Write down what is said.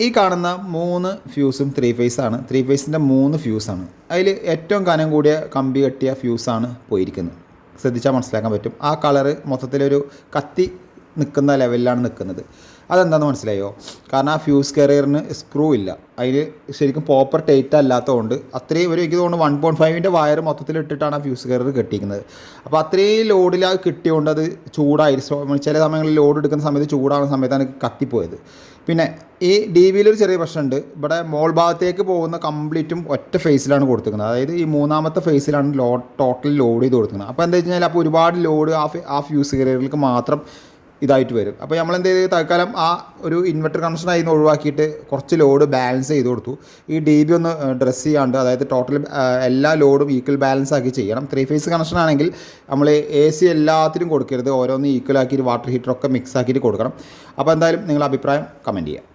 ഈ കാണുന്ന മൂന്ന് ഫ്യൂസും ത്രീ ഫേസ് ആണ്. ത്രീ ഫേസിന്റെ മൂന്ന് ഫ്യൂസാണ് അതിൽ ഏറ്റവും കനം കൂടിയ കമ്പി കെട്ടിയ ഫ്യൂസാണ് പോയിരിക്കുന്നത്. ശ്രദ്ധിച്ചാൽ മനസ്സിലാക്കാൻ പറ്റും. ആ കളറ് മൊത്തത്തിലൊരു കത്തി നിൽക്കുന്ന ലെവലിലാണ് നിൽക്കുന്നത്. അതെന്താണെന്ന് മനസ്സിലായോ? കാരണം ആ ഫ്യൂസ് കെറിയറിന് സ്ക്രൂ ഇല്ല. അതിൽ ശരിക്കും പ്രോപ്പർ ടൈറ്റ് അല്ലാത്തതുകൊണ്ട് അത്രയും ഒരു എനിക്ക് തോന്നുന്നു വൺ പോയിന്റ് ഫൈവിന്റെ വയർ മൊത്തത്തിൽ ഇട്ടിട്ടാണ് ആ ഫ്യൂസ് കെറിയർ കെട്ടിയിരിക്കുന്നത്. അപ്പോൾ അത്രയും ലോഡിൽ അത് കിട്ടിയതുകൊണ്ട് അത് ചൂടായി സോ- ചില സമയങ്ങളിൽ ലോഡ് എടുക്കുന്ന സമയത്ത് ചൂടാകുന്ന സമയത്താണ് കത്തിപ്പോയത്. പിന്നെ ഈ ഡി വിയിലൊരു ചെറിയ പ്രശ്നമുണ്ട്. ഇവിടെ മോൾ ഭാഗത്തേക്ക് പോകുന്ന കംപ്ലീറ്റും ഒറ്റ ഫേസിലാണ് കൊടുത്തിരിക്കുന്നത്. അതായത് ഈ മൂന്നാമത്തെ ഫേസിലാണ് ലോ ടോട്ടൽ ലോഡ് ചെയ്ത് കൊടുക്കുന്നത് അപ്പോൾ എന്താ വെച്ച് കഴിഞ്ഞാൽ അപ്പോൾ ഒരുപാട് ലോഡ് ആ ആ ഫ്യൂസ് കെറിയറുകൾക്ക് മാത്രം ഇതായിട്ട് വരും. അപ്പോൾ നമ്മൾ എന്ത് ചെയ്ത്? തൽക്കാലം ആ ഒരു ഇൻവെർട്ടർ കണക്ഷൻ ആയി ഒഴിവാക്കിയിട്ട് കുറച്ച് ലോഡ് ബാലൻസ് ചെയ്ത് കൊടുത്തു. ഈ ഡി ബി ഒന്ന് ഡ്രസ്സ് ചെയ്യാണ്ട് അതായത് ടോട്ടൽ എല്ലാ ലോഡും ഈക്വൽ ബാലൻസ് ആക്കി ചെയ്യണം. ത്രീ ഫേസ് കണക്ഷൻ ആണെങ്കിൽ നമ്മൾ എ സി എല്ലാത്തിനും കൊടുക്കരുത്. ഓരോന്ന് ഈക്വൽ ആക്കിയിട്ട് വാട്ടർ ഹീറ്ററൊക്കെ മിക്സ് ആക്കിയിട്ട് കൊടുക്കണം. അപ്പോൾ എന്തായാലും നിങ്ങളുടെ അഭിപ്രായം കമന്റ് ചെയ്യാം.